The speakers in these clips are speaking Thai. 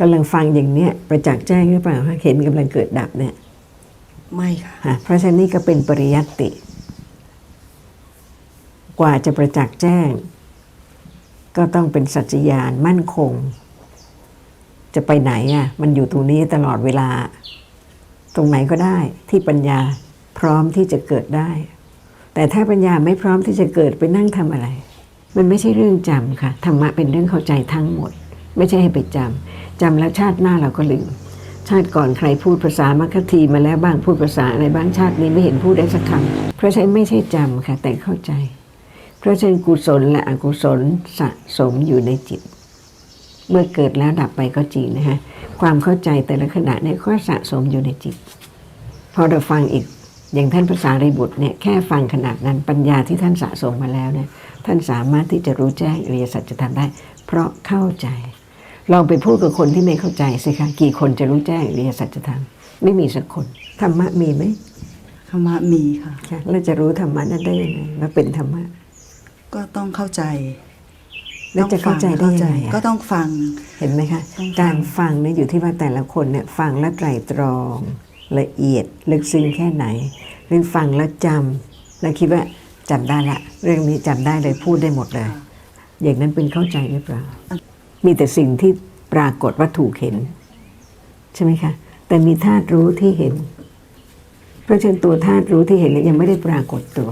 กำลังฟังอย่างเนี้ยประจักษ์แจ้งหรือเปล่าคะเห็นกำลังเกิดดับเนี่ยไม่ค่ะฮะเพราะฉะนั้นนี่ก็เป็นปริยัติ กว่าจะประจักษ์แจ้ง ก็ต้องเป็นสัจจญาณมั่นคง จะไปไหนอะมันอยู่ตรงนี้ตลอดเวลา ตรงไหนก็ได้ที่ปัญญาพร้อมที่จะเกิดได้ แต่ถ้าปัญญาไม่พร้อมที่จะเกิดไปนั่งทำอะไร มันไม่ใช่เรื่องจำค่ะธรรมะเป็นเรื่องเข้าใจทั้งหมด ไม่ใช่ให้ไปจำจำแล้วชาติหน้าเราก็ลืม ชาติก่อนใครพูดภาษามัคคทีมาแล้วบ้างพูดภาษาอะไรบ้างชาตินี้ไม่เห็นพูดได้สักคำเพราะฉะนั้นไม่ใช่จำค่ะ แต่เข้าใจ เพราะฉะนั้นกุศลและอกุศลสะสมอยู่ในจิต เมื่อเกิดแล้วดับไปก็จริงนะฮะความเข้าใจแต่ละขณะเนี่ยก็สะสมอยู่ในจิต พอเราฟังอีกอย่างท่านภาษารีบุตรเนี่ยแค่ฟังขนาดนั้นปัญญาที่ท่านสะสมมาแล้วเนี่ยท่านสามารถที่จะรู้แจ้งอริยสัจจะทำได้ เพราะเข้าใจ ลองไปพูดกับคนที่ไม่เข้าใจสิคะกี่คนจะรู้แจ้งอริยสัจธรรมไม่มีสักคนธรรมะมีไหมธรรมะมีค่ะค่ะแล้วจะรู้ธรรมะนั้นได้ยังไงว่าเป็นธรรมะ ก็ต้องเข้าใจแล้วจะเข้าใจได้ยังไงอะก็ต้องฟังเห็นไหมคะต้องฟังการฟังเนี่ยอยู่ที่ว่าแต่ละคนเนี่ยฟังและไตรตรองละเอียดลึกซึ้งแค่ไหนหรือฟังแล้วจำแล้วคิดว่าจำได้ละ เรื่องนี้จำได้เลยพูดได้หมดเลย อย่างนั้นเป็นเข้าใจหรือเปล่า มีแต่สิ่งที่ปรากฏว่าถูกเห็น ใช่ไหมคะแต่มีธาตุรู้ที่เห็น เพราะฉะนั้นตัวธาตุรู้ที่เห็นเนี่ยยังไม่ได้ปรากฏตัว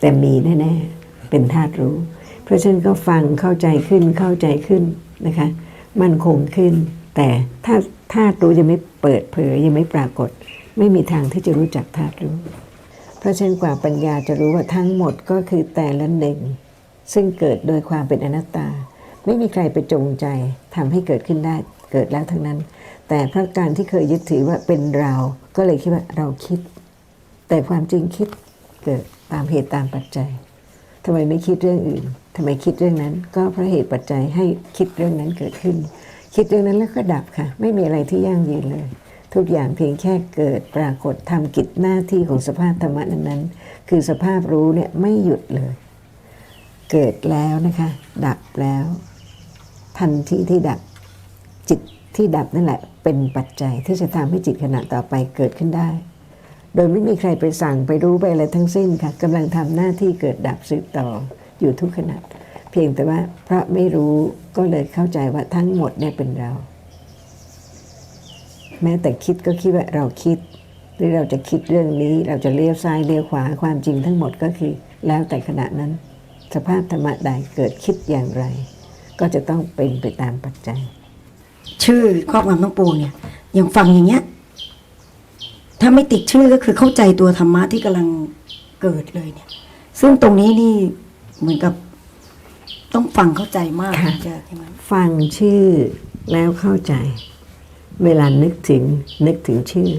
แต่มีแน่ๆเป็นธาตุรู้ เพราะฉะนั้นก็ฟังเข้าใจขึ้นเข้าใจขึ้นนะคะ มั่นคงขึ้น แต่ถ้าธาตุรู้ยังไม่เปิดเผยยังไม่ปรากฏ ไม่มีทางที่จะรู้จักธาตุรู้ เพราะฉะนั้นกว่าปัญญาจะรู้ว่าทั้งหมดก็คือแต่ละหนึ่ง ซึ่งเกิดโดยความเป็นอนัตตา ไม่มีใครไปจงใจทำให้เกิดขึ้นได้เกิดแล้วทั้งนั้น แต่เพราะการที่เคยยึดถือว่าเป็นเรา ก็เลยคิดว่าเราคิด แต่ความจริงคิดเกิดตามเหตุตามปัจจัยทำไมไม่คิดเรื่องอื่นทำไมคิดเรื่องนั้น ก็เพราะเหตุปัจจัยให้คิดเรื่องนั้นเกิดขึ้น คิดเรื่องนั้นแล้วก็ดับค่ะ ไม่มีอะไรที่ยั่งยืนเลย ทุกอย่างเพียงแค่เกิดปรากฏทำกิจหน้าที่ของสภาพธรรมะนั้นๆคือสภาพรู้เนี่ยไม่หยุดเลย เกิดแล้วนะคะ ดับแล้ว ทันทีที่ดับจิตที่ดับนั่นแหละ เป็นปัจจัยที่จะทำให้จิตขณะต่อไปเกิดขึ้นได้ โดยไม่มีใครไปสั่งไปรู้ไปอะไรทั้งสิ้นค่ะกำลังทำหน้าที่เกิดดับสืบต่ออยู่ทุกขณะ เพียงแต่ว่าเพราะไม่รู้ก็เลยเข้าใจว่าทั้งหมดเนี่ยเป็นเรา แม้แต่คิดก็คิดว่าเราคิด หรือเราจะคิดเรื่องนี้ เราจะเลี้ยวซ้ายเลี้ยวขวาความจริงทั้งหมดก็คือ แล้วแต่ขณะนั้น สภาพธรรมะใดเกิดคิดอย่างไร ก็จะต้องเป็นไปตามปัจจัย ชื่อครอบงำทั้งปวงเนี่ยอย่างฟังอย่างเงี้ย ถ้าไม่ติดชื่อก็คือเข้าใจตัวธรรมะที่กำลังเกิดเลยเนี่ย ซึ่งตรงนี้นี่เหมือนกับต้องฟังเข้าใจมากค่ะถึงจะใช่ไหมฟังชื่อแล้วเข้าใจ เวลานึกถึงนึกถึงชื่อ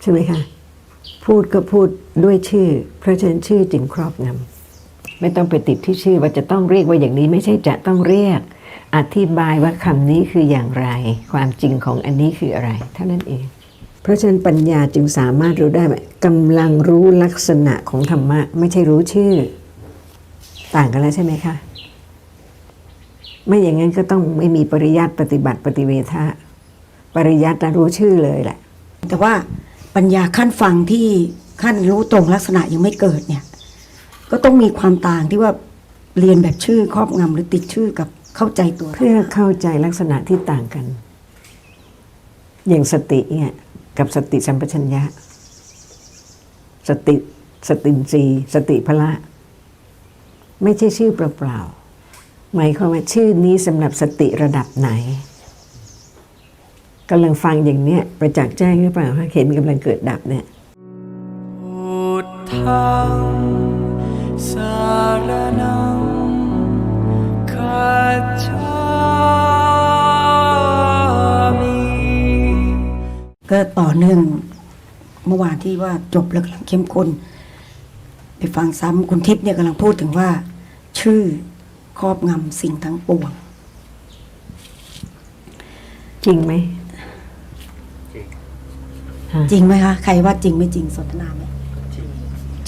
ใช่ไหมคะ พูดก็พูดด้วยชื่อ เพราะฉะนั้นชื่อจึงครอบงำ ไม่ต้องไปติดที่ชื่อว่าจะต้องเรียกว่าอย่างนี้ไม่ใช่จะต้องเรียก อธิบายว่าคำนี้คืออย่างไร ความจริงของอันนี้คืออะไร เท่านั้นเอง เพราะฉะนั้นปัญญาจึงสามารถรู้ได้ว่ากำลังรู้ลักษณะของธรรมะ ไม่ใช่รู้ชื่อ ต่างกันแล้วใช่ไหมคะ ไม่อย่างนั้นก็ต้องไม่มีปริยัติปฏิบัติปฏิเวทะปริยัติรู้ชื่อเลยแหละ แต่ว่าปัญญาขั้นฟังที่ขั้นรู้ตรงลักษณะยังไม่เกิดเนี่ย ก็ต้องมีความต่างที่ว่าเรียนแบบชื่อครอบงำหรือติดชื่อกับเข้าใจตัว เพื่อเข้าใจลักษณะที่ต่างกัน อย่างสติเนี่ยกับสติสัมปชัญญะ สติสตินทรีย์สติพละ ไม่ใช่ชื่อเปล่าๆหมายความว่าชื่อนี้สำหรับสติระดับไหนกำลังฟังอย่างเนี้ยประจักษ์แจ้งหรือเปล่าคะเห็นกำลังเกิดดับเนี่ยพุทธัง ก็ต่อเนื่องเมื่อวานที่ว่าจบแล้วกำลังเข้มข้นไปฟังซ้ำคุณทิพย์เนี่ยกำลังพูดถึงว่า ชื่อครอบงำสิ่งทั้งปวง จริงไหมฮะจริงไหมคะใครว่าจริงไม่จริงสนทนาไหม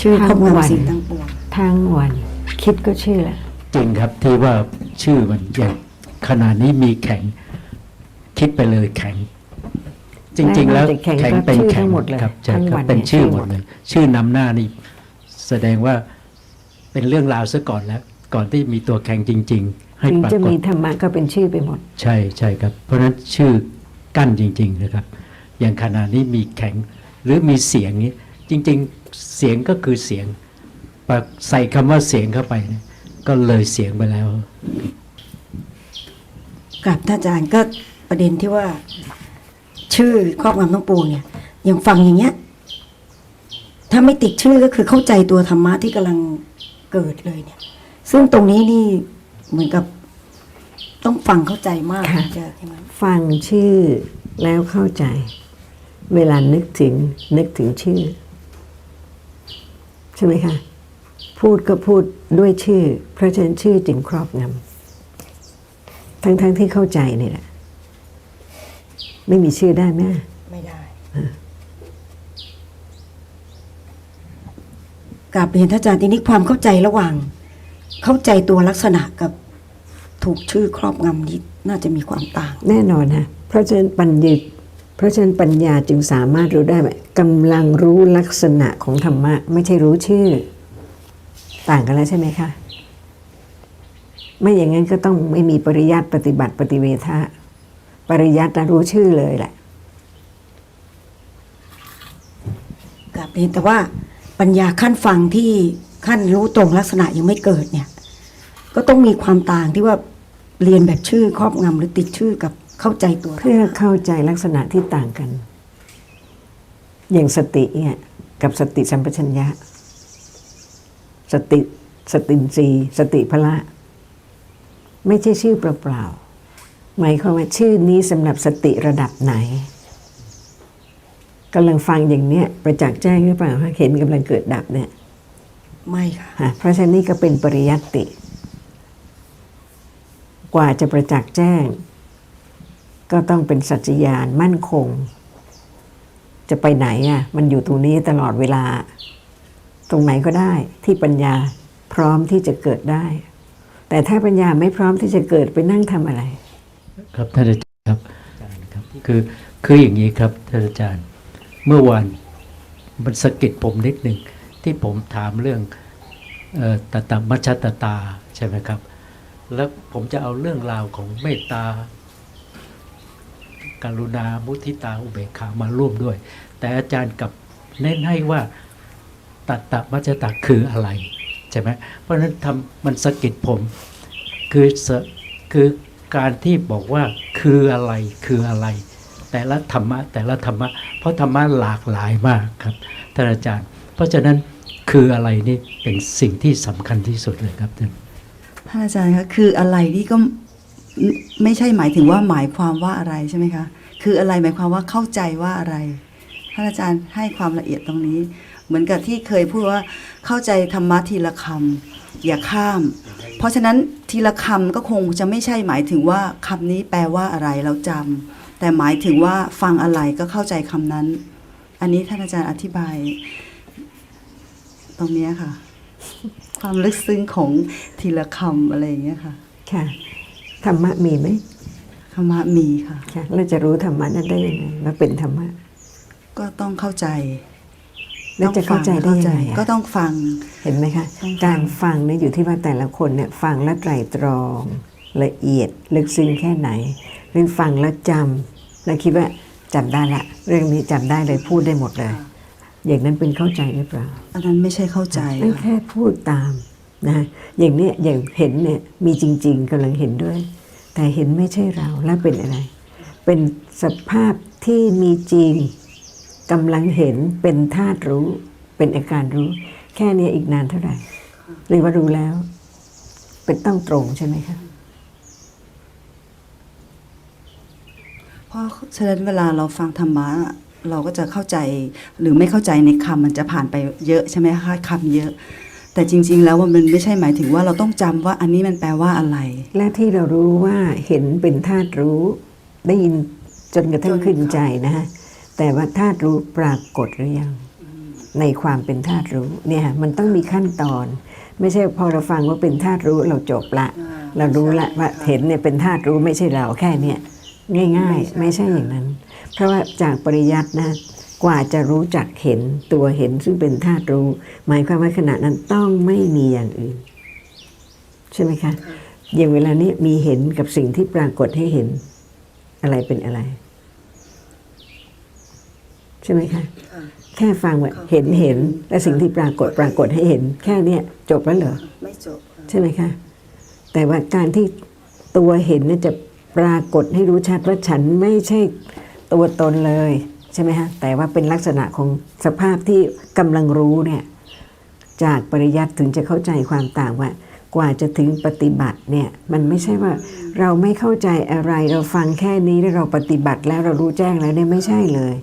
ชื่อครอบงำสิ่งทั้งปวงทั้งวัน คิดก็เชื่อจริงครับที่ว่าชื่อมันอย่างขณะนี้มีแข็ง คิดไปเลยแข็ง จริง ๆ แล้วแข็งแข็งก็เป็นชื่อแข็ทั้งงหมดเลยครับใช่ทั้งครับวันเป็นเนี่ยชื่อชื่อหหมมดดเลย ชื่อนำหน้านี่แสดงว่าเป็นเรื่องราวซะก่อนแล้ว ก่อนที่มีตัวแข็งจริง ๆ ให้ถึงปราจะกฏมีธรรมะก็เป็นชื่อไปหมด ใช่ใช่ครับ เพราะฉะนั้นชื่อกั้นจริง ๆ นะครับ อย่างขณะนี้มีแข็งหรือมีเสียงนี้ จริง ๆ เสียงก็คือเสียงปะใส่คำว่าเสียงเข้าไปเนี่ยก็เลยเสียงไปแล้วกับท่านอาจารย์ก็ประเด็นที่ว่า ชื่อครอบงำน้องปูเนี่ยอย่างฟังอย่างเงี้ย ถ้าไม่ติดชื่อก็คือเข้าใจตัวธรรมะที่กำลังเกิดเลยเนี่ย ซึ่งตรงนี้นี่เหมือนกับต้องฟังเข้าใจมากค่ะถึงจะใช่ไหมฟังชื่อแล้วเข้าใจ เวลานึกถึงนึกถึงชื่อ ใช่ไหมคะ พูดก็พูดด้วยชื่อ เพราะฉะนั้นชื่อจึงครอบงำทั้งๆที่เข้าใจนี่แหละ ไม่มีชื่อได้ไหมไม่ได้กราบเรียนท่านอาจารย์ทีนี้ความเข้าใจระหว่าง เข้าใจตัวลักษณะกับถูกชื่อครอบงำนี้น่าจะมีความต่าง แน่นอนฮะเพราะฉะนั้นปัญญาเพราะฉะนั้นปัญญาจึงสามารถรู้ได้ว่ากำลังรู้ลักษณะของธรรมะ ไม่ใช่รู้ชื่อ ต่างกันแล้วใช่ไหมคะไม่อย่างนั้นก็ต้องไม่มีปริยัติปฏิบัติปฏิเวทะ ปริยัตินะรู้ชื่อเลยแหละกับเียแต่ว่าปัญญาขั้นฟังที่ขั้นรู้ตรงลักษณะยังไม่เกิดเนี่ย ก็ต้องมีความต่างที่ว่าเรียนแบบชื่อครอบงำหรือติดชื่อกับเข้าใจตัว เพื่อเข้าใจลักษณะที่ต่างกัน อย่างสติเนี่ยกับสติสัมปชัญญะ สติสตินรีสติพละ ไม่ใช่ชื่อเปล่าๆ หมายความว่าชื่อนี้สำหรับสติระดับไหนกำลังฟังอย่างเนี้ยประจักษ์แจ้งหรือเปล่าคะเห็นกำลังเกิดดับเนี่ยไม่ค่ะฮะเพราะฉะนั้นนี่ก็เป็นปริยัติ กว่าจะประจักษ์แจ้ง ก็ต้องเป็นสัจจญาณมั่นคง จะไปไหนอะมันอยู่ตรงนี้ตลอดเวลา ตรงไหนก็ได้ที่ปัญญาพร้อมที่จะเกิดได้ แต่ถ้าปัญญาไม่พร้อมที่จะเกิดไปนั่งทำอะไร ครับท่านอาจารย์ครับครับคือคืออย่างนี้ครับท่านอาจารย์ เมื่อวานมันสะกิดผมนิดหนึ่งที่ผมถามเรื่องเอ่อตตมัชชตตาใช่ไหมครับ แล้วผมจะเอาเรื่องราวของเมตตากรุณามุทิตาอุเบกขามาร่วมด้วย แต่อาจารย์กลับเน้นให้ว่าตัตตมัชชตาคืออะไรใช่ไหมเพราะฉะนั้นทำมันสะกิดผมคือสะคือ การที่บอกว่าคืออะไรคืออะไร แต่ละธรรมะแต่ละธรรมะ เพราะธรรมะหลากหลายมากครับท่านอาจารย์ เพราะฉะนั้นคืออะไรนี่เป็นสิ่งที่สำคัญที่สุดเลยครับท่านท่านอาจารย์คะคืออะไรนี่ก็ไม่ไม่ใช่หมายถึงว่าหมายความว่าอะไรใช่ไหมคะคืออะไรหมายความว่าเข้าใจว่าอะไรท่านอาจารย์ให้ความละเอียดตรงนี้ เหมือนกับที่เคยพูดว่าเข้าใจธรรมะทีละคำ อย่าข้าม เพราะฉะนั้นทีละคำก็คงจะไม่ใช่หมายถึงว่าคำนี้แปลว่าอะไรเราจำแต่หมายถึงว่าฟังอะไรก็เข้าใจคำนั้น อันนี้ท่านอาจารย์อธิบาย ตรงเนี้ยค่ะ ความลึกซึ้งของทีละคำอะไรอย่างเงี้ยค่ะ ค่ะธรรมะมีไหมธรรมะมีค่ะค่ะเราจะรู้ธรรมะนั้นได้ยังไงว่าเป็นธรรมะ ก็ต้องเข้าใจ แล้วจะเข้าใจได้ยังไงก็อะต้องฟังเห็นไหมคะต้องฟังการฟังเนี่ยอยู่ที่ว่าแต่ละคนเนี่ยฟังแล้วไตรตรองละเอียดลึกซึ้งแค่ไหนหรือฟังแล้วจำแล้วคิดว่าจำได้ละ เรื่องนี้จำได้เลยพูดได้หมดเลย อย่างนั้นเป็นเข้าใจหรือเปล่าอันนั้นไม่ใช่เข้าใจนั่นค่ะแค่พูดตามนะอย่างเนี้ยอย่างเห็นเนี่ยมีจริง ๆกำลังเห็นด้วย แต่เห็นไม่ใช่เราแล้วเป็นอะไร เป็นสภาพที่มีจริง กำลังเห็นเป็นธาตุรู้ เป็นอาการรู้ แค่เนี้ยอีกนานเท่าไหร่หรือว่ารู้แล้ว เป็นต้องตรงใช่ไหมคะเพราะฉะนั้นเวลาเราฟังธรรมะเราก็จะเข้าใจหรือไม่เข้าใจในคำมันจะผ่านไปเยอะใช่ไหมคะคำเยอะ แต่จริง ๆ แล้วว่ามันไม่ใช่หมายถึงว่าเราต้องจำว่าอันนี้มันแปลว่าอะไร และที่เรารู้ว่าเห็นเป็นธาตุรู้ ได้ยินจนกระทั่งจนขึ้นใจนะฮะ แต่ว่าธาตุรู้ปรากฏหรือยัง ในความเป็นธาตุรู้เนี่ยมันต้องมีขั้นตอน ไม่ใช่พอเราฟังว่าเป็นธาตุรู้เราจบละ เรารู้ละว่าเห็นเนี่ยเป็นธาตุรู้ไม่ใช่เราแค่เนี้ยง่าย ๆ ไม่ใช่อย่างนั้น เพราะว่าจากปริยัตินะกว่าจะรู้จักเห็นตัวเห็นซึ่งเป็นธาตุรู้ หมายความว่าขณะนั้นต้องไม่มีอย่างอื่น ใช่ไหมคะ อย่างเวลานี้มีเห็นกับสิ่งที่ปรากฏให้เห็น อะไรเป็นอะไร ใช่ไหมคะแค่ฟังว่าเห็นเห็นและสิ่งที่ปรากฏปรากฏให้เห็น แค่เนี้ยจบแล้วเหรอไม่จบใช่ไหมคะแต่ว่าการที่ตัวเห็นเนี่ยจะปรากฏให้รู้ชัดว่าฉันไม่ใช่ตัวตนเลยใช่ไหมฮะแต่ว่าเป็นลักษณะของสภาพที่กำลังรู้เนี่ยจากปริยัติถึงจะเข้าใจความต่างว่า กว่าจะถึงปฏิบัติเนี่ยมันไม่ใช่ว่าเราไม่เข้าใจอะไรเราฟังแค่นี้แล้วเราปฏิบัติแล้วเรารู้แจ้งแล้วเนี่ยไม่ใช่เลย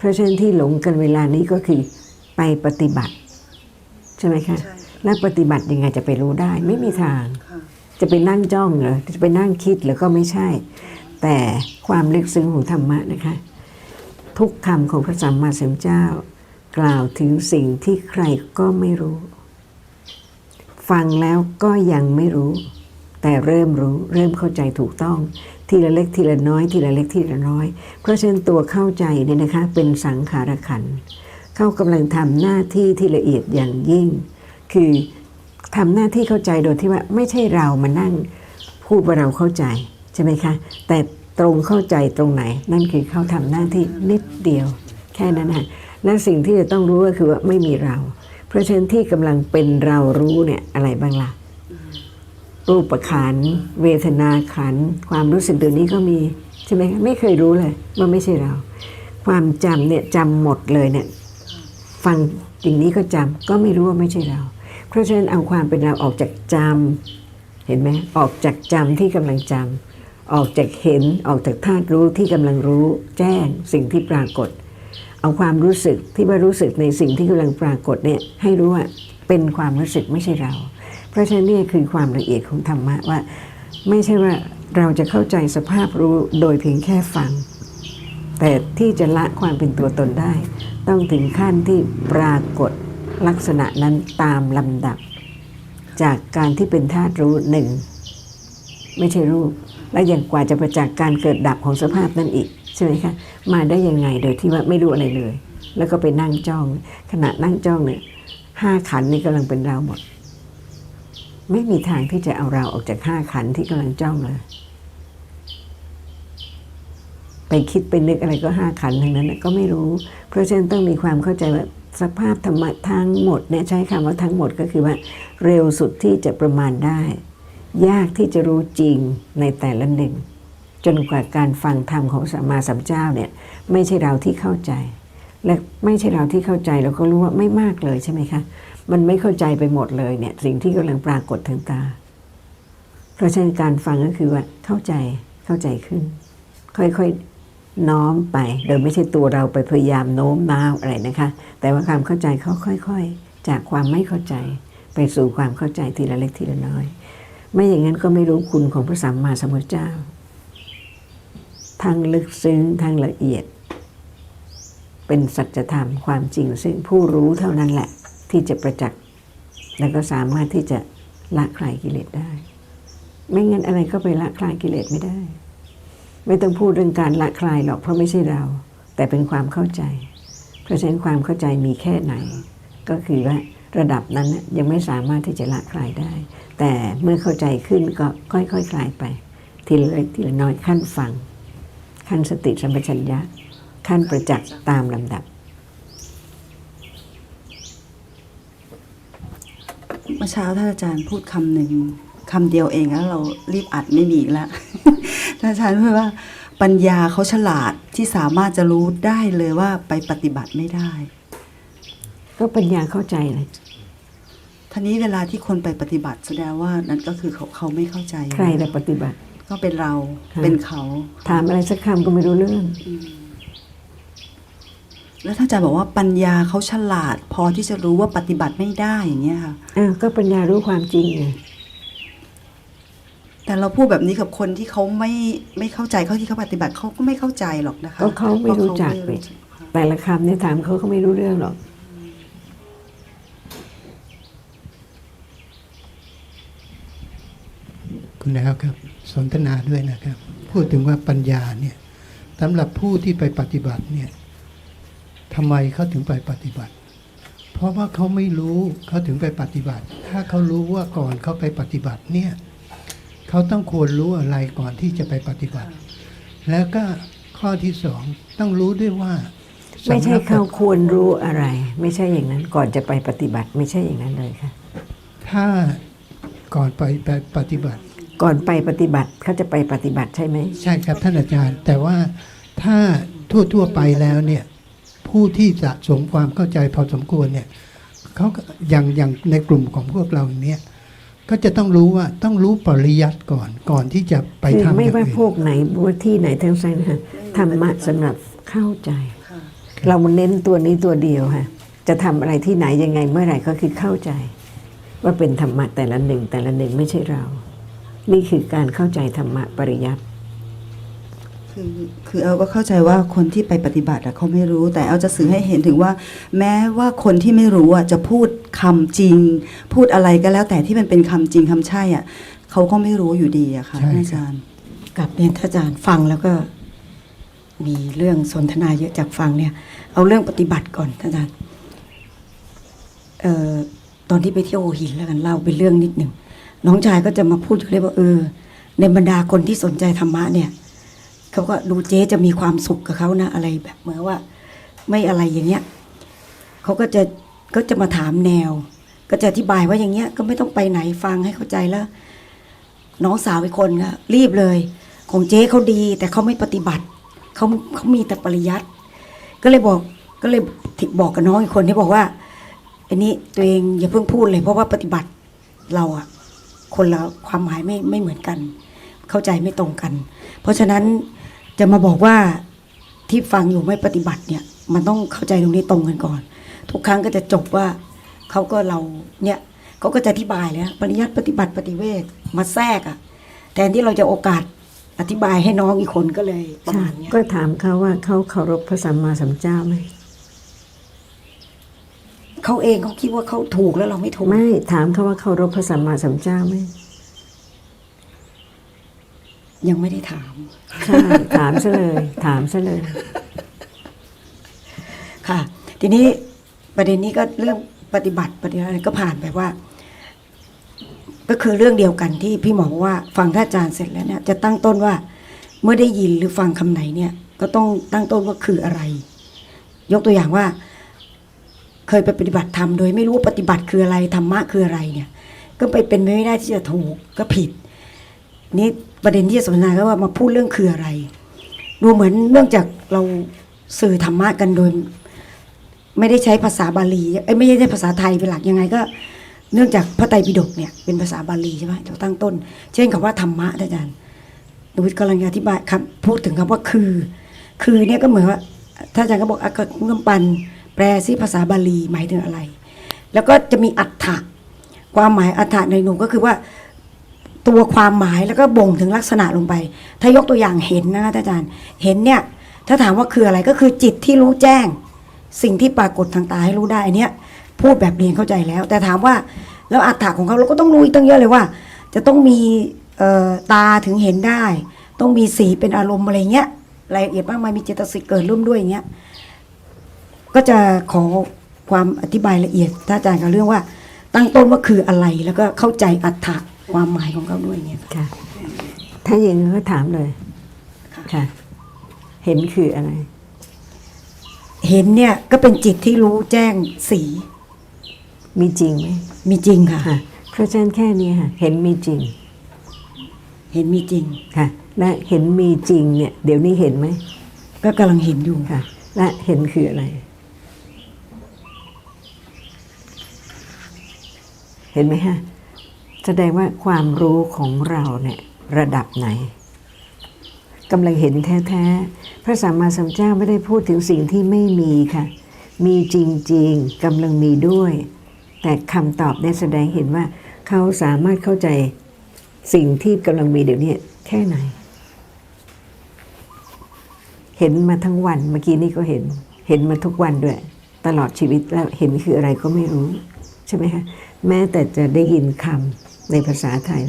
เพราะฉะนั้นที่หลงกันเวลานี้ก็คือไปปฏิบัติใช่ไหมคะ แล้วปฏิบัติยังไงจะไปรู้ได้ ไม่มีทาง จะไปนั่งจ้องเหรอจะไปนั่งคิดเหรือก็ไม่ใช่ แต่ความลึกซึ้งของธรรมะนะคะ ทุกคำของพระสัมมาสัมพุทธเจ้า กล่าวถึงสิ่งที่ใครก็ไม่รู้ ฟังแล้วก็ยังไม่รู้ แต่เริ่มรู้เริ่มเข้าใจถูกต้อง ทีละเล็กทีละน้อยทีละเล็กทีละน้อย เพราะฉะนั้นตัวเข้าใจเนี่ยนะคะเป็นสังขารขัน เข้ากำลังทำหน้าที่ที่ละเอียดอย่างยิ่ง คือทำหน้าที่เข้าใจโดยที่ว่าไม่ใช่เรามานั่งพูดว่าเราเข้าใจใช่ไหมคะ แต่ตรงเข้าใจตรงไหน นั่นคือเขาทำหน้าที่นิดเดียว แค่นั้นค่ะและสิ่งที่จะต้องรู้ก็คือว่าไม่มีเรา เพราะฉะนั้นที่กำลังเป็นเรารู้เนี่ยอะไรบ้างล่ะ รูปขันธ์เวทนาขันธ์ความรู้สึกเดี๋ยวนี้ก็มีใช่ไหมไม่เคยรู้เลยว่าไม่ใช่เรา ความจำเนี่ยจำหมดเลยเนี่ยฟังสิ่งนี้ก็จำก็ไม่รู้ว่าไม่ใช่เรา เพราะฉะนั้นเอาความเป็นเราออกจากจำเห็นไหมออกจากจำที่กำลังจำออกจากเห็นออกจากธาตุรู้ที่กำลังรู้ แจ้งสิ่งที่ปรากฏ เอาความรู้สึกที่ว่ารู้สึกในสิ่งที่กำลังปรากฏเนี่ยให้รู้ว่าเป็นความรู้สึกไม่ใช่เรา เพราะฉะนั้นนี่คือความละเอียดของธรรมะว่า ไม่ใช่ว่าเราจะเข้าใจสภาพรู้โดยเพียงแค่ฟัง แต่ที่จะละความเป็นตัวตนได้ ต้องถึงขั้นที่ปรากฏลักษณะนั้นตามลำดับ จากการที่เป็นธาตุรู้หนึ่งไม่ใช่รูป และย่างกว่าจะประจักษ์การเกิดดับของสภาพนั้นอีกใช่ไหมคะมาได้ยังไงโดยที่ว่าไม่รู้อะไรเลย แล้วก็ไปนั่งจ้อง ขณะนั่งจ้องเนี่ยห้าขันนี่กำลังเป็นเราหมด ไม่มีทางที่จะเอาเราออกจากห้าขันที่กำลังจ้องเลยไปคิดไปนึกอะไรก็ห้าขันทั้งนั้นก็ไม่รู้ เพราะฉะนั้นต้องมีความเข้าใจว่าสภาพธรรมะทั้งหมดเนี่ยใช้คำว่าทั้งหมดก็คือว่า เร็วสุดที่จะประมาณได้ ยากที่จะรู้จริงในแต่ละหนึ่ง จนกว่าการฟังธรรมของสัมมาสัมพุทธเจ้าเนี่ยไม่ใช่เราที่เข้าใจ และไม่ใช่เราที่เข้าใจเราก็รู้ว่าไม่มากเลยใช่ไหมคะ มันไม่เข้าใจไปหมดเลยเนี่ย สิ่งที่กำลังปรากฏทางตา เพราะฉะนั้นการฟังก็คือว่าเข้าใจเข้าใจขึ้น ค่อยๆน้อมไป โดยไม่ใช่ตัวเราไปพยายามโน้มน้าวอะไรนะคะ แต่ว่าความเข้าใจเขาค่อย ๆ จากความไม่เข้าใจ ไปสู่ความเข้าใจทีละเล็กทีละน้อย ไม่อย่างนั้นก็ไม่รู้คุณของพระสัมมาสัมพุทธเจ้าทั้งลึกซึ้งทั้งละเอียด เป็นสัจธรรมความจริงซึ่งผู้รู้เท่านั้นแหละ ที่จะประจักษ์แล้วก็สามารถที่จะละคลายกิเลสได้ ไม่งั้นอะไรก็ไปละคลายกิเลสไม่ได้ ไม่ต้องพูดเรื่องการละคลายหรอกเพราะไม่ใช่เรา แต่เป็นความเข้าใจ เพราะฉะนั้นความเข้าใจมีแค่ไหน ก็คือว่าระดับนั้นยังไม่สามารถที่จะละคลายได้ แต่เมื่อเข้าใจขึ้นก็ค่อยๆคคลายไป ทีละเล็กทีละน้อยขั้นฟัง ขั้นสติสัมปชัญญะ ขั้นประจักษ์ตามลำดับ เมื่อเช้าท่านอาจารย์พูดคำหนึ่งคำเดียวเองแล้วเรารีบอัดไม่มีอีกแล้วท่านอาจารย์พูดว่าปัญญาเขาฉลาดที่สามารถจะรู้ได้เลยว่าไปปฏิบัติไม่ได้ ก็ปัญญาเข้าใจเลยทีนี้เวลาที่คนไปปฏิบัติแสดงว่านั่นก็คือเขาเขาไม่เข้าใจ ใครแต่ปฏิบัติ ก็เป็นเราค่ะเป็นเขา ถามอะไรสักคำก็ไม่รู้เรื่อง แล้วถ้าอาจารย์บอกว่าปัญญาเขาฉลาด พอที่จะรู้ว่าปฏิบัติไม่ได้อย่างเงี้ยค่ะอ้าวก็ปัญญารู้ความจริงไงแต่เราพูดแบบนี้กับคนที่เขาไม่ไม่เข้าใจเขาที่เขาปฏิบัติเขาก็ไม่เข้าใจหรอกนะคะก็เขาไม่รู้จักเพาะเขาไปไม่รู้จักแต่ละคำเนี่ยถามเขาเขาไม่รู้เรื่องหรอกก็แล้วครับ สนทนาด้วยนะครับ พูดถึงว่าปัญญาเนี่ยสำหรับผู้ที่ไปปฏิบัติเนี่ย ทำไมเขาถึงไปปฏิบัติ เพราะว่าเขาไม่รู้เขาถึงไปปฏิบัติ ถ้าเขารู้ว่าก่อนเขาไปปฏิบัติเนี่ยเขาต้องควรรู้อะไรก่อนที่จะไปปฏิบัติ แล้วก็ข้อที่สองต้องรู้ด้วยว่า ไม่ใช่สำนักเขาควรรู้อะไร ไม่ใช่อย่างนั้นก่อนจะไปปฏิบัติไม่ใช่อย่างนั้นเลยค่ะ ถ้าก่อนไปไปปฏิบัติ ก่อนไปปฏิบัติเขาจะไปปฏิบัติใช่ไหมใช่ครับท่านอาจารย์ แต่ว่าถ้าทั่ว ๆ ไปแล้วเนี่ย ผู้ที่สะสมความเข้าใจพอสมควรเนี่ยเขาก็อย่างอย่างในกลุ่มของพวกเราเนี่ยก็จะต้องรู้ว่าต้องรู้ปริยัติก่อนก่อนที่จะไปคือทำอไม่ย่างว่าอื่นพวกไหนว่าที่ไหนทั้งสิ้นค่ะธรรมะสำหรับเข้าใจ เราเน้นตัวนี้ตัวเดียวค่ะจะทำอะไรที่ไหนยังไงเมื่อไหร่ก็คือเข้าใจ ว่าเป็นธรรมะแต่ละหนึ่งแต่ละหนึ่งไม่ใช่เรา นี่คือการเข้าใจธรรมะปริยัติ คือคือเอาก็เข้าใจว่าคนที่ไปปฏิบัติอะเขาไม่รู้ แต่เอาจะสื่อให้เห็นถึงว่า แม้ว่าคนที่ไม่รู้อะจะพูดคำจริง พูดอะไรก็แล้ว แต่ที่มันเป็นคำจริงคำใช่อะเขาก็ไม่รู้อยู่ดีอะค่ะใช่ท่านอาจารย์กับเรียนท่านอาจารย์ฟังแล้วก็ มีเรื่องสนทนาเยอะจากฟังเนี่ย เอาเรื่องปฏิบัติก่อนท่านอาจารย์เอ่อตอนที่ไปเที่ยวหัวหินแล้วกันเล่าเป็นเรื่องนิดหนึ่งน้องชายก็จะมาพูดอยู่เลยว่าเออ ในบรรดาคนที่สนใจธรรมะเนี่ย เขาก็ดูเจ๊จะมีความสุขกับเขานะอะไรแบบเหมือนว่า ไม่อะไรอย่างเงี้ยเขาก็จะก็จะมาถามแนว ก็จะอธิบายว่าอย่างเงี้ย ก็ไม่ต้องไปไหนฟังให้เข้าใจแล้ว น้องสาวอีกคนก็รีบเลย ของเจ๊เขาดี แต่เขาไม่ปฏิบัติเขาเขามีแต่ปริยัติก็เลยบอกก็เลยบอกกับน้องอีกคนที่บอกว่าอันนี้ตัวเองอย่าเพิ่งพูดเลย เพราะว่าปฏิบัติเราอะคนละความหมายไม่ไม่เหมือนกัน เข้าใจไม่ตรงกัน เพราะฉะนั้น จะมาบอกว่าที่ฟังอยู่ไม่ปฏิบัติเนี่ย มันต้องเข้าใจตรงนี้ตรงกันก่อน ทุกครั้งก็จะจบว่าเขาก็เราเนี่ยเขาก็จะอธิบายเลยนะปริยัติปฏิบัติปฏิเวทมาแทรกอะแทนที่เราจะโอกาสอธิบายให้น้องอีกคนก็เลยประใช่มาณเนี้ยก็ถามเขาว่าเขาเคารพพระสัมมาสัมพุทธเจ้าไหมเขาเองเขาคิดว่าเขาถูกแล้วเราไม่ถูกไม่ถามเขาว่าเคารพพระสัมมาสัมพุทธเจ้าไหม ยังไม่ได้ถาม ใช่ถามซะเลย ถามซะเลย ค่ะ ทีนี้ประเด็นนี้ก็เรื่องปฏิบัติปฏิบัติอะไรก็ผ่านไปว่า ก็คือเรื่องเดียวกันที่พี่หมอบอกว่าฟังท่านอาจารย์เสร็จแล้วเนี่ยจะตั้งต้นว่า เมื่อได้ยินหรือฟังคำไหนเนี่ย ก็ต้องตั้งต้นว่าคืออะไร ยกตัวอย่างว่า เคยไปปฏิบัติธรรมโดยไม่รู้ว่าปฏิบัติคืออะไรธรรมะคืออะไรเนี่ย ก็ไปเป็นไปไม่ได้ที่จะถูกก็ผิด นี่ประเด็นที่จะสนทนาก็ว่ามาพูดเรื่องคืออะไร ดูเหมือนเนื่องจากเราสื่อธรรมะกันโดย ไม่ได้ใช้ภาษาบาลีเอ้ยไม่ใช้ภาษาไทยเป็นหลักยังไงก็ เนื่องจากพระไตรปิฎกเนี่ยเป็นภาษาบาลีใช่ไหมเราตั้งต้น เช่นคำว่าธรรมะอาจารย์นวิทย์กำลังอธิบายคำพูดถึงคำว่าคือ คือเนี่ยก็เหมือนว่าถ้านอาจารย์ก็บอกอากงมปันแปลซิภาษาบาลีหมายถึงอะไร แล้วก็จะมีอัฏฐะความหมายอัฏฐะในหนูก็คือว่า ตัวความหมายแล้วก็บ่งถึงลักษณะลงไป ถ้ายกตัวอย่างเห็นนะคะอาจารย์ เห็นเนี่ย ถ้าถามว่าคืออะไรก็คือจิตที่รู้แจ้ง สิ่งที่ปรากฏทางตาให้รู้ได้อันเนี้ยพูดแบบเรียนเข้าใจแล้ว แต่ถามว่าแล้วอัตถะของเขาเราก็ต้องรู้อีกตั้งเยอะเลยว่า จะต้องมีเอ่อตาถึงเห็นได้ ต้องมีสีเป็นอารมณ์อะไรเงี้ยรายละเอียดมากมายมีเจตสิกเกิดร่วมด้วยอย่างเงี้ยก็จะขอความอธิบายละเอียดถ้าอาจารย์กับเรื่องว่า ตั้งต้นว่าคืออะไรแล้วก็เข้าใจอัตถะ ความหมายของเขาด้วยเนี่ยค่ะค่ะ ถ้าอย่างนั้นก็ถามเลย ค่ะ เห็นคืออะไร เห็นเนี่ยก็เป็นจิตที่รู้แจ้งสี มีจริงไหม มีจริงค่ะค่ะ เพราะฉะนั้นแค่นี้ค่ะ เห็นมีจริง เห็นมีจริง ค่ะ และเห็นมีจริงเนี่ย เดี๋ยวนี้เห็นไหม ก็กำลังเห็นอยู่ ค่ะ และเห็นคืออะไรเห็นไหมฮะ แสดงว่าความรู้ของเราเนี่ยระดับไหนกำลังเห็นแท้ๆ พระสัมมาสัมพุทธเจ้าไม่ได้พูดถึงสิ่งที่ไม่มีค่ะ มีจริงๆกำลังมีด้วย แต่คำตอบได้แสดงเห็นว่า เขาสามารถเข้าใจสิ่งที่กำลังมีเดี๋ยวนี้แค่ไหน เห็นมาทั้งวันเมื่อกี้นี่ก็เห็น เห็นมาทุกวันด้วย ตลอดชีวิตแล้วเห็นคืออะไรก็ไม่รู้ ใช่ไหมคะแม้แต่จะได้ยินคำ ในภาษาไทย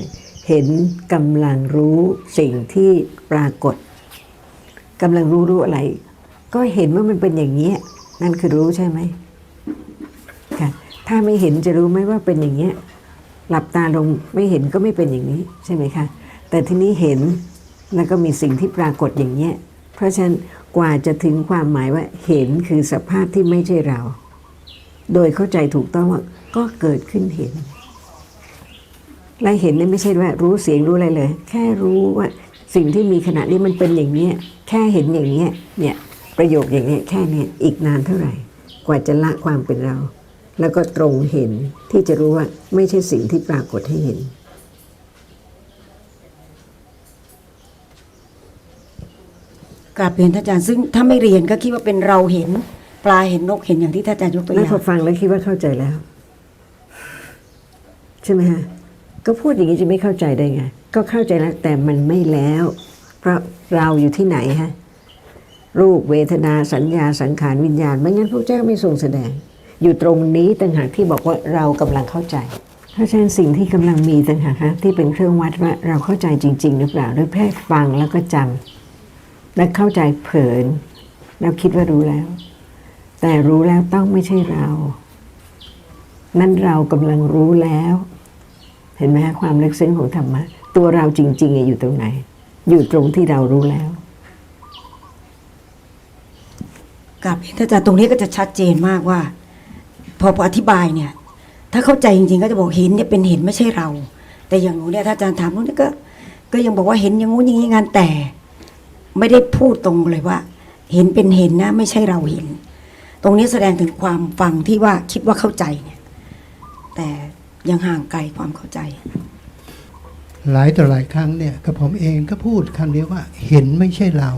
เห็นกำลังรู้สิ่งที่ปรากฏกำลังรู้รู้อะไร ก็เห็นว่ามันเป็นอย่างนี้นั่นคือรู้ใช่ไหมค่ะถ้าไม่เห็นจะรู้ไหมว่าเป็นอย่างนี้หลับตาลงไม่เห็นก็ไม่เป็นอย่างนี้ใช่ไหมคะแต่ทีนี้เห็นแล้วก็มีสิ่งที่ปรากฏอย่างนี้เพราะฉะนั้นกว่าจะถึงความหมายว่าเห็นคือสภาพที่ไม่ใช่เรา โดยเข้าใจถูกต้องว่าก็เกิดขึ้นเห็น และเห็นนี่ไม่ใช่ว่ารู้เสียงรู้อะไรเลย แค่รู้ว่าสิ่งที่มีขณะนี้มันเป็นอย่างเนี้ยแค่เห็นอย่างเนี้ยเนี่ยประโยคอย่างเนี้ยแค่เนี้ยอีกนานเท่าไหร่ กว่าจะละความเป็นเรา แล้วก็ตรงเห็นที่จะรู้ว่าไม่ใช่สิ่งที่ปรากฏให้เห็นกราบเรียนท่านอาจารย์ซึ่งถ้าไม่เรียนก็คิดว่าเป็นเราเห็น ปลาเห็นนกเห็นอย่างที่ท่านอาจารย์ยกตัวอแล้วย่าพองฟังแล้วคิดว่าเข้าใจแล้ว ใช่ไหมฮะ ก็พูดอย่างนี้จะไม่เข้าใจได้ไง ก็เข้าใจแล้วแต่มันไม่แล้ว เพราะเราอยู่ที่ไหนฮะรูปเวทนาสัญญาสังขารวิญญาณ ไม่งั้นพระเจ้าไม่ทรงแสดง อยู่ตรงนี้ต่างหากที่บอกว่าเรากำลังเข้าใจเพราะฉะนั้นสิ่งที่กำลังมีต่างหากฮะที่เป็นเครื่องวัดว่าเราเข้าใจจริง ๆ หรือเปล่าหรือแค่ฟังแล้วก็จำและเข้าใจเผินแล้วคิดว่ารู้แล้ว แต่รู้แล้วต้องไม่ใช่เรา นั่นเรากำลังรู้แล้ว เห็นไหมฮะความลึกซึ้งของธรรมะตัวเราจริง ๆ อยู่ตรงไหน อยู่ตรงที่เรารู้แล้วกราบเรียนท่าอาจารย์ตรงนี้ก็จะชัดเจนมากว่า พอพออธิบายเนี่ย ถ้าเข้าใจจริงๆ ก็จะบอกเห็นเนี่ยเป็นเห็นไม่ใช่เรา แต่อย่างหนูเนี่ยถ้าอาจารย์ถามหนู้นก็ ก็ยังบอกว่าเห็นอย่างงู้นอย่างนี้งานแต่ ไม่ได้พูดตรงเลยว่า เห็นเป็นเห็นนะ ไม่ใช่เราเห็น ตรงนี้แสดงถึงความฟังที่ว่าคิดว่าเข้าใจเนี่ย แต่ ยังห่างไกลความเข้าใจ หลายต่อหลายครั้งเนี่ยกับผมเองก็พูดคำนี้ว่าเห็นไม่ใช่เรา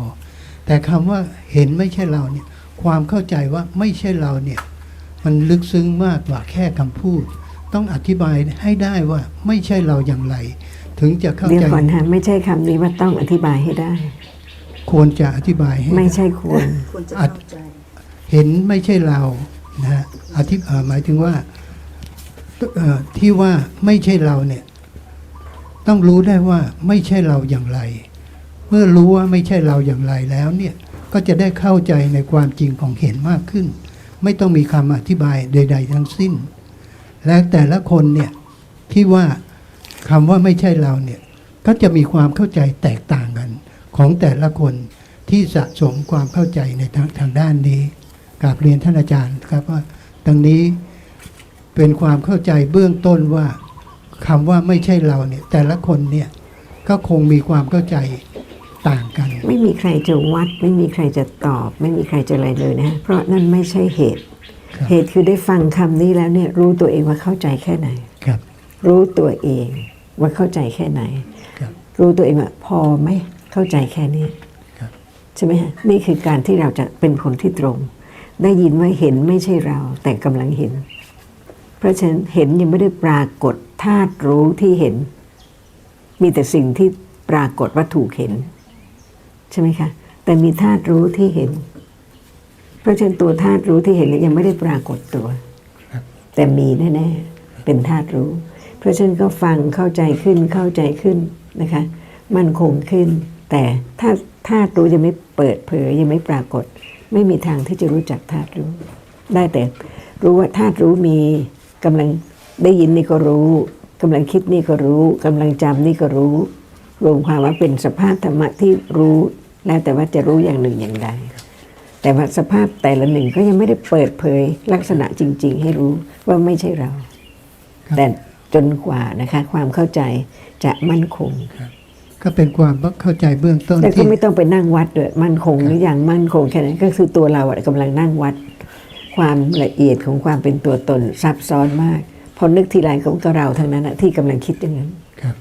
แต่คำว่าเห็นไม่ใช่เราเนี่ยความเข้าใจว่าไม่ใช่เราเนี่ยมันลึกซึ้งมากกว่าแค่คำพูด ต้องอธิบายให้ได้ว่าไม่ใช่เราอย่างไร ถึงจะเข้าเดี๋ยวใจก่อนฮะไม่ใช่คำนี้ว่าต้องอธิบายให้ได้ ควรจะอธิบายให้ไม่ได้ใช่ควรควรจะอัดเข้าใจ เห็นไม่ใช่เรานะฮะอธิเอ่อหมายถึงว่าเอ่อ ที่ว่าไม่ใช่เราเนี่ย ต้องรู้ได้ว่าไม่ใช่เราอย่างไร เมื่อรู้ว่าไม่ใช่เราอย่างไรแล้วเนี่ย ก็จะได้เข้าใจในความจริงของเห็นมากขึ้น ไม่ต้องมีคำอธิบายใด ๆ ทั้งสิ้น และแต่ละคนเนี่ยที่ว่าคำว่าไม่ใช่เราเนี่ย ก็จะมีความเข้าใจแตกต่างกัน ของแต่ละคนที่สะสมความเข้าใจในทางทางด้านนี้กราบเรียนท่านอาจารย์ครับว่าตรงนี้ เป็นความเข้าใจเบื้องต้นว่าคำว่าไม่ใช่เราเนี่ย แต่ละคนเนี่ยก็คงมีความเข้าใจต่างกัน ไม่มีใครจะวัด ไม่มีใครจะตอบ ไม่มีใครจะอะไรเลยนะ เพราะนั่นไม่ใช่เหตุครับเหตุคือได้ฟังคำนี้แล้วเนี่ยรู้ตัวเองว่าเข้าใจแค่ไหนครับ รู้ตัวเองว่าเข้าใจแค่ไหนครับรู้ตัวเองว่าพอไหมเข้าใจแค่นี้ครับใช่ไหมฮะนี่คือการที่เราจะเป็นคนที่ตรง ได้ยินว่าเห็นไม่ใช่เรา แต่กำลังเห็นเพ ราะฉะนั้นเห็นยังไม่ได้ปรากฏธาตุรู้ที่เห็น มีแต่สิ่งที่ปรากฏว่าถูกเห็น ใช่ไหมคะแต่มีธาตุรู้ที่เห็น เพราะฉะนั้นตัวธาตุรู้ที่เห็นนี่ยยังไม่ได้ปรากฏตัว แต่มีแน่ๆเป็นธาตุรู้ เพราะฉะนั้นก็ฟังเข้าใจขึ้นเข้าใจขึ้นนะคะ มั่นคงขึ้น แต่ถ้าธาตุรู้ยังไม่เปิดเผยยังไม่ปรากฏ ไม่มีทางที่จะรู้จักธาตุรู้ ได้แต่รู้ว่าธาตุรู้มี กำลังได้ยินนี่ก็รู้กำลังคิดนี่ก็รู้กำลังจำนี่ก็รู้ รวมความว่าเป็นสภาพธรรมะที่รู้แล้วแต่ว่าจะรู้อย่างหนึ่งอย่างใดแต่ว่าสภาพแต่ละหนึ่งก็ยังไม่ได้เปิดเผยลักษณะจริง ๆ ให้รู้ว่าไม่ใช่เราครับแต่จนกว่านะคะ ความเข้าใจจะมั่นคงก็เป็นความเข้าใจเบื้องต้นแต่ก็ที่ไม่ต้องไปนั่งวัดด้วยมั่นคงหรืออย่างมั่นคงแค่นั้นก็คือตัวเราอะกำลังนั่งวัด ความละเอียดของความเป็นตัวตนซับซ้อนมาก พอนึกทีไรก็ก็เราทั้งนั้นอะที่กำลังคิดอย่างนั้นครับ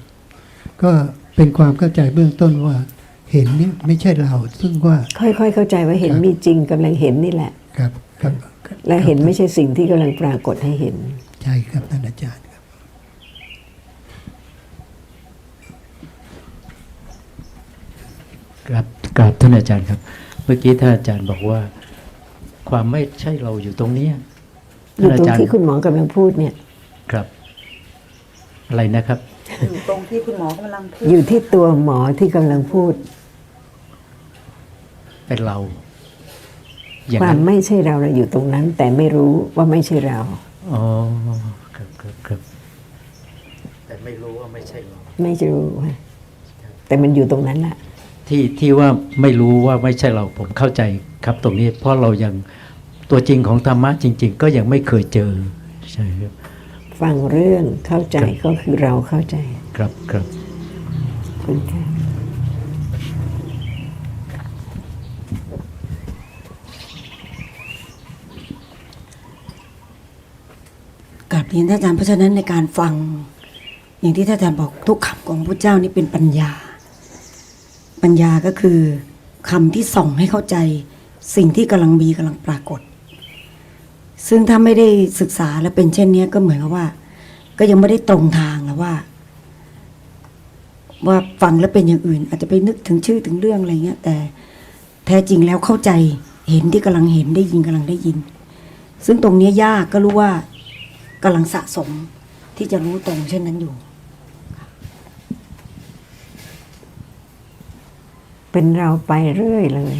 ก็เป็นความเข้าใจเบื้องต้นว่าเห็นเนี่ยไม่ใช่เราซึ่งว่า ค่อยๆ เข้าใจว่าเห็นครับมีจริงกำลังเห็นนี่แหละครับครับและเห็นไม่ใช่สิ่งที่กำลังปรากฏให้เห็น ใช่ครับท่านอาจารย์ครับ ครับกราบท่านอาจารย์ครับ เมื่อกี้ท่านอาจารย์บอกว่า ความไม่ใช่เราอยู่ตรงเนี้ยอยู่ท่านอาตรงจารย์ที่คุณหมอกำลังพูดเนี่ยครับ อะไรนะครับ อยู่ตรงที่คุณหมอกำลังพูดอยู่ที่ตัวหมอที่กำลังพูด เป็นเราอย่างควานั้มนไม่ใช่เราเราอยู่ตรงนั้น แต่ไม่รู้ว่าไม่ใช่เราอ๋อครับครับครับแต่ไม่รู้ว่าไม่ใช่เราไม่รู้ค่ะแต่มันอยู่ตรงนั้นแหละ ที่ที่ว่าไม่รู้ว่าไม่ใช่เราผมเข้าใจครับตรงนี้ เพราะเรายังตัวจริงของธรรมะจริง ๆ ก็ยังไม่เคยเจอใช่ครับฟังเรื่องเข้าใจก็คือเราเข้าใจ ครับครับคุณค่ะกลับเรียนท่านอาจารย์เพราะฉะนั้นในการฟัง อย่างที่ท่านอาจารย์บอกทุกคำของพระเจ้านี่เป็นปัญญา ปัญญาก็คือคำที่ส่องให้เข้าใจ สิ่งที่กำลังมีกำลังปรากฏ ซึ่งถ้าไม่ได้ศึกษาและเป็นเช่นนี้ก็เหมือนกับว่า ก็ยังไม่ได้ตรงทางแล้วว่า ว่าฟังแล้วเป็นอย่างอื่น อาจจะไปนึกถึงชื่อถึงเรื่องอะไรเงี้ย แต่แท้จริงแล้วเข้าใจเห็นที่กำลังเห็นได้ยินกำลังได้ยิน ซึ่งตรงนี้ยยากก็รู้ว่ากำลังสะสมที่จะรู้ตรงเช่นนั้นอยู่ เป็นเราไปเรื่อยเลย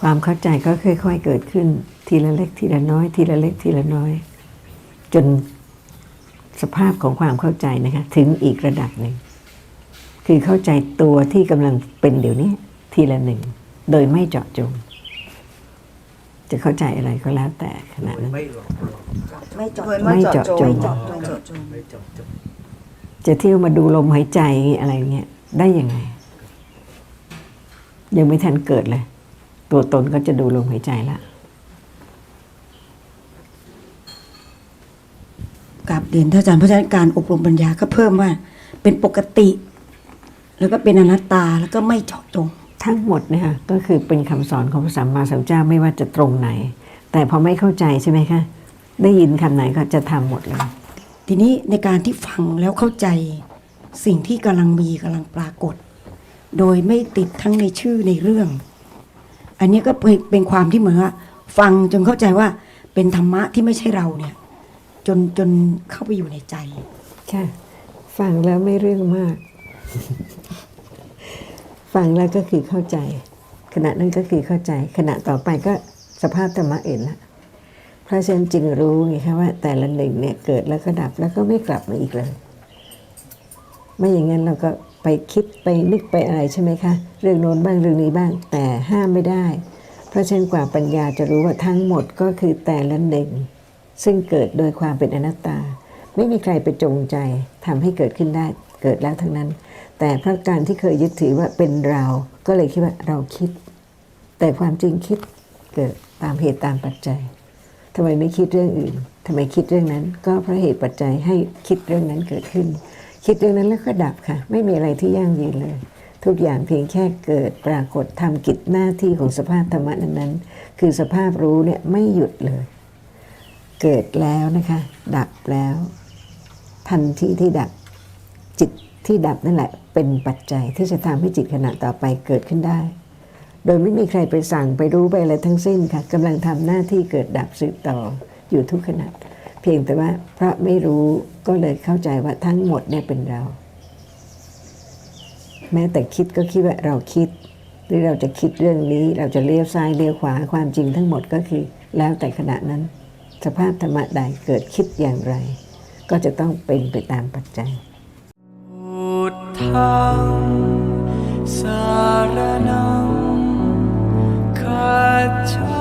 ความเข้าใจก็ค่อยๆเกิดขึ้น ทีละเล็กทีละน้อย ทีละเล็กทีละน้อย จนสภาพของความเข้าใจนะคะถึงอีกระดับหนึ่ง คือเข้าใจตัวที่กำลังเป็นเดี๋ยวนี้ ทีละหนึ่ง โดยไม่เจาะจง จะเข้าใจอะไรก็แล้วแต่ขณะนั้น ไม่หลอกหลอกไม่เจาะโดยไม่เจาะจงไม่เจาะจง ไม่เจาะจง ไม่เจาะจง จะเที่ยวมาดูลมหายใจอะไรเงี้ยได้ยังไง ยังไม่ทันเกิดเลย ตัวตนก็จะดูลมหายใจละกับเรียนท่านอาจารย์เพราะฉะนั้นการอบรมปัญญาก็เพิ่มว่า เป็นปกติ แล้วก็เป็นอนัตตาแล้วก็ไม่เจาะจง ทั้งหมดเนี่ยค่ะก็คือเป็นคำสอนของพระสัมมาสัมพุทธเจ้าไม่ว่าจะตรงไหน แต่พอไม่เข้าใจใช่ไหมคะ ได้ยินคำไหนก็จะทำหมดเลย ทีนี้ในการที่ฟังแล้วเข้าใจสิ่งที่กำลังมีกำลังปรากฏ โดยไม่ติดทั้งในชื่อในเรื่อง อันนี้ก็เป็นเป็นความที่เหมือนว่าฟังจนเข้าใจว่าเป็นธรรมะที่ไม่ใช่เราเนี่ย จนจนเข้าไปอยู่ในใจ ค่ะ ฟังแล้วไม่เรื่องมาก ฟังแล้วก็คือเข้าใจ ขณะนั้นก็คือเข้าใจ ขณะต่อไปก็สภาพธรรมะเองละเพราะฉะนั้นจึงรู้ไงคะว่า แต่ละหนึ่งเนี่ยเกิดแล้วก็ดับแล้วก็ไม่กลับมาอีกเลย ไม่อย่างนั้นเราก็ ไปคิดไปนึกไปอะไรใช่ไหมคะ เรื่องโน้นบ้างเรื่องนี้บ้างแต่ห้ามไม่ได้ เพราะฉะนั้นกว่าปัญญาจะรู้ว่าทั้งหมดก็คือแต่ละหนึ่ง ซึ่งเกิดโดยความเป็นอนัตตา ไม่มีใครไปจงใจทำให้เกิดขึ้นได้เกิดแล้วทั้งนั้น แต่เพราะการที่เคยยึดถือว่าเป็นเราก็เลยคิดว่าเราคิด แต่ความจริงคิดเกิดตามเหตุตามปัจจัยทำไมไม่คิดเรื่องอื่นทำไมคิดเรื่องนั้น ก็เพราะเหตุปัจจัยให้คิดเรื่องนั้นเกิดขึ้น คิดเรื่องนั้นแล้วก็ดับค่ะ ไม่มีอะไรที่ยั่งยืนเลย ทุกอย่างเพียงแค่เกิดปรากฏทำกิจหน้าที่ของสภาพธรรมะนั้นๆ คือสภาพรู้เนี่ยไม่หยุดเลย เกิดแล้วนะคะ ดับแล้ว ทันทีที่ดับจิตที่ดับนั่นแหละ เป็นปัจจัยที่จะทำให้จิตขณะต่อไปเกิดขึ้นได้ โดยไม่มีใครไปสั่งไปรู้ไปอะไรทั้งสิ้นค่ะกำลังทำหน้าที่เกิดดับสืบต่ออยู่ทุกขณะ เพียงแต่ว่าพระไม่รู้ก็เลยเข้าใจว่าทั้งหมดเนี่ยเป็นเรา แม้แต่คิดก็คิดว่าเราคิด หรือเราจะคิดเรื่องนี้ เราจะเลี้ยวซ้ายเลี้ยวขวาความจริงทั้งหมดก็คือ แล้วแต่ขณะนั้น สภาพธรรมะใดเกิดคิดอย่างไร ก็จะต้องเป็นไปตามปัจจัยทังสารนังคัา